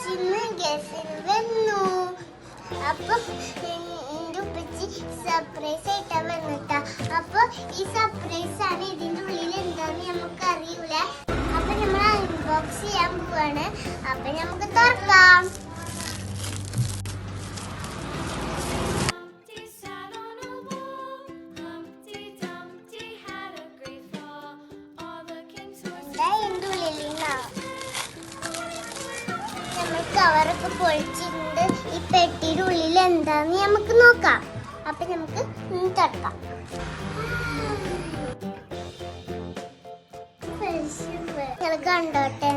ഉപ്പച്ചിന്ന് ഗസിന് വന്നു. അപ്പൊ എന്റെ ഉപ്പച്ചി സർപ്രൈസ് ആയിട്ടാ വന്നിട്ടാ. അപ്പൊ ഈ സർപ്രൈസ് ആണ് ഇതിന്റെ ഉള്ളിൽ എന്താന്ന് നമുക്ക് അറിയൂല അപ്പൊ നമ്മൾ അൺബോക്സ് ചെയ്യാൻ പോവാണ്. അപ്പൊ നമുക്ക് തുറക്കാം. Humpty sat on നമ്മൾ കവറൊക്കെ പൊളിച്ചിട്ടുണ്ട്. ഈ പെട്ടിയുടെ ഉള്ളിൽ എന്താന്ന് നമുക്ക് നോക്കാം. അപ്പൊ നമുക്ക് തട്ടാം. നിങ്ങൾ കണ്ടോട്ടെ?